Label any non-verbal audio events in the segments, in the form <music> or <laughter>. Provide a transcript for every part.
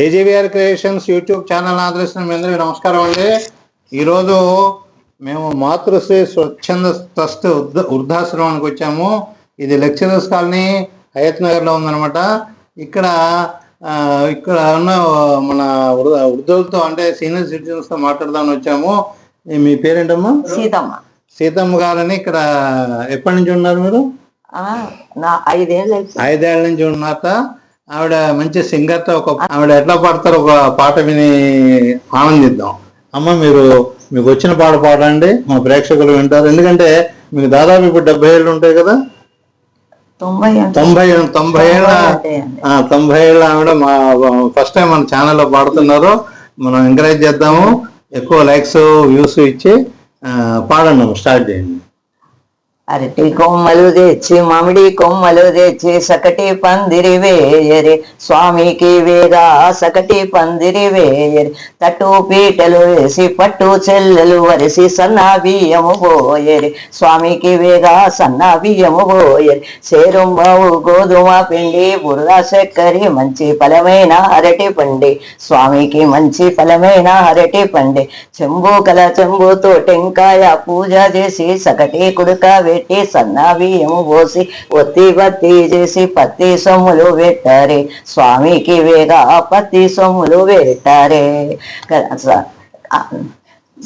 AGVR creations YouTube channel ఆదరిస్తున్న మీ అందరికీ నమస్కారం అండి. ఈరోజు మేము మాతృశ్రీ స్వచ్ఛంద ట్రస్ట్ వృద్ధ- వృద్ధాశ్రమానికి వచ్చాము. ఇది లెక్చరర్స్ కాలనీ హయత్ నగర్లో ఉందన్నమాట. ఇక్కడ ఇక్కడ ఉన్న మన వృద్ధ వృద్ధులతో అంటే సీనియర్ సిటిజన్స్తో మాట్లాడదామని వచ్చాము. మీ పేరేంటమ్మా? సీతమ్మ. సీతమ్మ గారని ఇక్కడ ఎప్పటి నుంచి ఉన్నారు మీరు? ఐదేళ్ళు నుంచి ఉన్నత ఆవిడ మంచి సింగర్తో ఒక ఆవిడ ఎట్లా పాడతారో ఒక పాట విని ఆనందిద్దాం. అమ్మ మీరు మీకు వచ్చిన పాట పాడండి. మా ప్రేక్షకులు వింటారు. ఎందుకంటే మీకు దాదాపు ఇప్పుడు డెబ్బై ఏళ్ళు ఉంటాయి కదా? తొంభై తొంభై తొంభై ఏళ్ళ తొంభై ఏళ్ళ ఆవిడ మా ఫస్ట్ టైం మన ఛానల్లో పాడుతున్నారు. మనం ఎంకరేజ్ చేద్దాము. ఎక్కువ లైక్స్ వ్యూస్ ఇచ్చి పాడండి స్టార్ట్ చేయండి. అరటి కొమ్మలు తెచ్చి మామిడి కొమ్మలు తెచ్చి సకటి పందిరి వేయరి. స్వామికి వేదా సకటి పందిరి వేయరి. తట్టు పీటలు వేసి పట్టు చెల్లెలు వరిసి సన్నా బియ్యము పోయరి. స్వామికి వేదా సన్నా బియ్యము పోయరి. సేరుంబావు గోధుమ పిండి బురద చక్కరి మంచి ఫలమైన అరటి పండి. స్వామికి మంచి ఫలమైన అరటి పండి. చెంబు కల చెంబుతో టెంకాయ పూజ చేసి సకటి కుడుక పెట్టి సన్న బియ్యం పోసి ఒత్తి బత్తి చేసి పత్తి సొమ్ములు పెట్టారే. స్వామికి వేగా పత్తి సొమ్ములు పెట్టారే.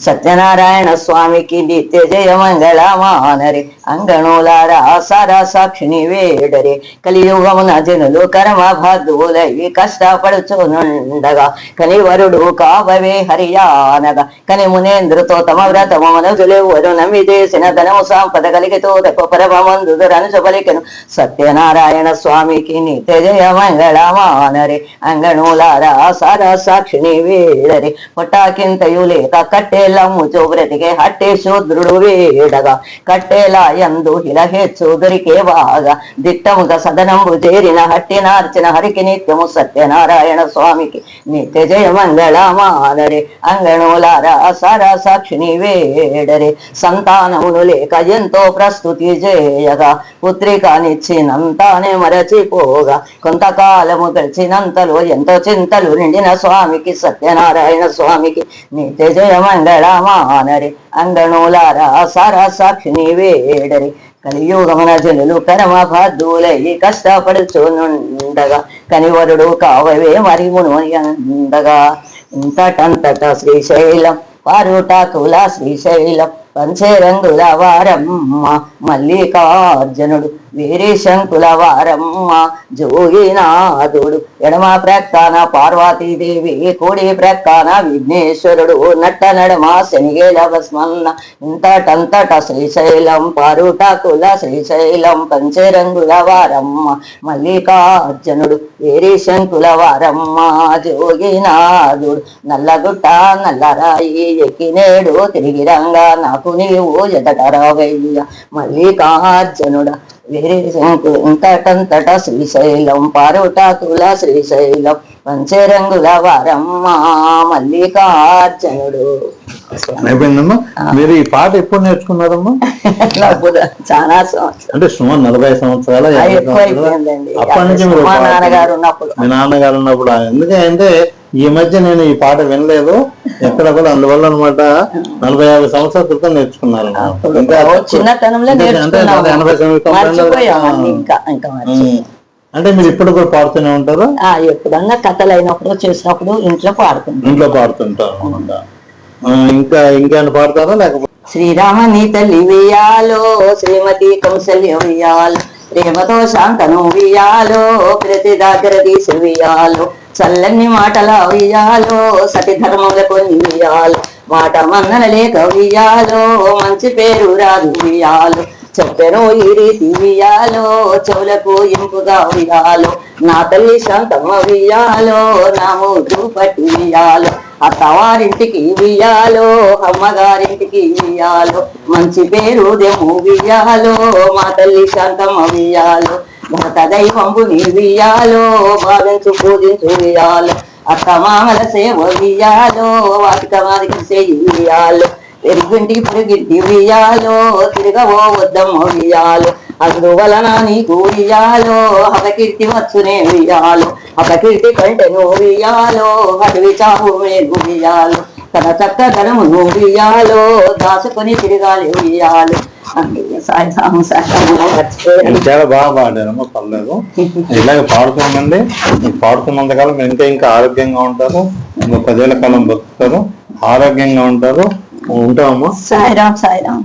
సత్యనారాయణ స్వామికి నిత్య జయ మంగళమానరి. అంగణులారా సారా సాక్షిని వేడరి. కలియుగమున జనులు కర్మ భద్రులై కష్టపడుచునుండగా. కనివరుడు కావవే హరియానగా. కని మునేంద్రుతో తమ వ్రతము మనసులెవరు నమ్మి చేసిన ధనము సంపద కలిగితో తప్ప పరమందు రనుచు పలికెను సత్యనారాయణ స్వామికి నిత్య జయ మంగళమానరి. అంగణులారా సారా సాక్షిని వేడరి. పొట్టాకింతయు లేక కట్టేలమ్ము బ్రతికే హట్టే శూద్రుడు వేడగా కట్టేలా యందు హిలహెచ్చు దొరికే బాగా దిట్టముగా సదనంబు చేరిన హట్టి నార్చిన హరికి నిత్యము సత్యనారాయణ స్వామికి నిత్య జయ మంగళమానరి అంగణులారా సారా సాక్షిని వేడరి సంతానమును లేక ఎంతో ప్రస్తుతి చేయగా పుత్రికానిచ్చినంతానే మరచిపోగా కొంతకాలము గడిచినంతలో ఎంతో చింతలు నిండిన స్వామికి సత్యనారాయణ స్వామికి నిత్య జయ మంగళమానరి అంగణులారా సారా సాక్షిని వేడరి కలియుగమున జనులు పరమ భద్రులై కష్టపడుచునుండగా కనివరుడు కావవే మరి ఉండగా ఇంతటంతట శ్రీశైలం పారుటాకుల శ్రీశైలం పంచరంగుల వారమ్మ మల్లికార్జునుడు వేరే శంకుల వారమ్మ జోగినాథుడు ఎడమ ప్రక్కన పార్వతీదేవి కుడి ప్రక్కన విఘ్నేశ్వరుడు నట్ట నడమ శనిగేల భస్మన్న ఇంతటంతట శ్రీశైలం పారుటాకుల శ్రీశైలం పంచరంగుల వారమ్మ మల్లికార్జునుడు వేరే శంకుల వారమ్మ జోగినాథుడు నల్లగుట్ట నల్లరాయి ఎక్కినేడు తిరిగి రంగా నాకు నీవు ఎదటరావయ్య మల్లికార్జునుడ వేరే శంకు ఇంతటంతట శ్రీశైలం పారుటాకుల శ్రీశైలం పంచరంగుల వారమ్మ మల్లికార్జునుడు. అయిపోయిందమ్మా? మీరు ఈ పాట ఎప్పుడు నేర్చుకున్నారమ్మా? <laughs> చాలా అంటే సుమారు నలభై సంవత్సరాల ఎక్కువ అయిపోయిందండి అప్పటి నుంచి మా నాన్నగారు ఉన్నప్పుడు. మీ నాన్నగారు ఉన్నప్పుడు ఎందుకంటే ఈ మధ్య నేను ఈ పాట వినలేదు. ఎక్కడ కూడా అందువల్ల అనమాట నలభై యాభై సంవత్సరాల క్రితం నేర్చుకున్నారు అంటే మీరు ఇప్పుడు కూడా పాడుతూనే ఉంటారు? ఆ, ఎప్పుడన్నా కథలు అయినప్పుడు చేసినప్పుడు ఇంట్లో పాడుకుంటాం ఇంట్లో పాడుతుంటారు ఇంకా ఇంకేమైనా పాడతారా? లేకపోతే శ్రీరామని తల్లి వియాలో శ్రీమతి కౌసల్య వియాలో ప్రేమతో శాంతను వియాలో ప్రతి దగ్గర తీసి వియాలో చల్లని మాటల వియాలో సతి ధర్మములకు నియాలు మాట మన్నన లేక వియాలో మంచి పేరు రాదు వియాలో చెప్పెను ఈ రీతి వియాలో చెవులకు ఇంపుగా వియాలో నా తల్లి శాంతమ్మ వియాలో నా మూడు పట్టి వియాలో అత్తవారింటికి వియాలో అమ్మగారింటికి వియాలో మంచి పేరు దేము వియాలో మా తల్లి శాంతమ్మ వియాలో భరత దైవంబుని వియాలో భావించు పూజించు వియాలో అత్త మామల సేవ వియాలో వాటిక వారికి చేయాలో పెరిగింటి పెరిగింటి వియాలో తిరగవో వద్దమ్మ వియాలో అందువలన నీకు ఉయ్యాలో అపకీర్తి వచ్చునే ఉయ్యాలో అపకీర్తి కంటే నువ్వు ఉయ్యాలో అటు చావు మేలు ఉయ్యాలో తన చక్కదనము నువ్వు ఉయ్యాలో. దాచుకొని తిరగాలి ఉయ్యాలు చాలా బాగా పాడారమ్మా పర్లేదు ఇలాగ పాడుతున్నంతకాలం మీరు ఇంకా ఇంకా ఆరోగ్యంగా ఉంటారు. ఇంకా పదేళ్ళ కాలం బతుకుతారు ఆరోగ్యంగా ఉంటారు. ఉంటామమ్మా సాయిరామ్ సాయిరామ్.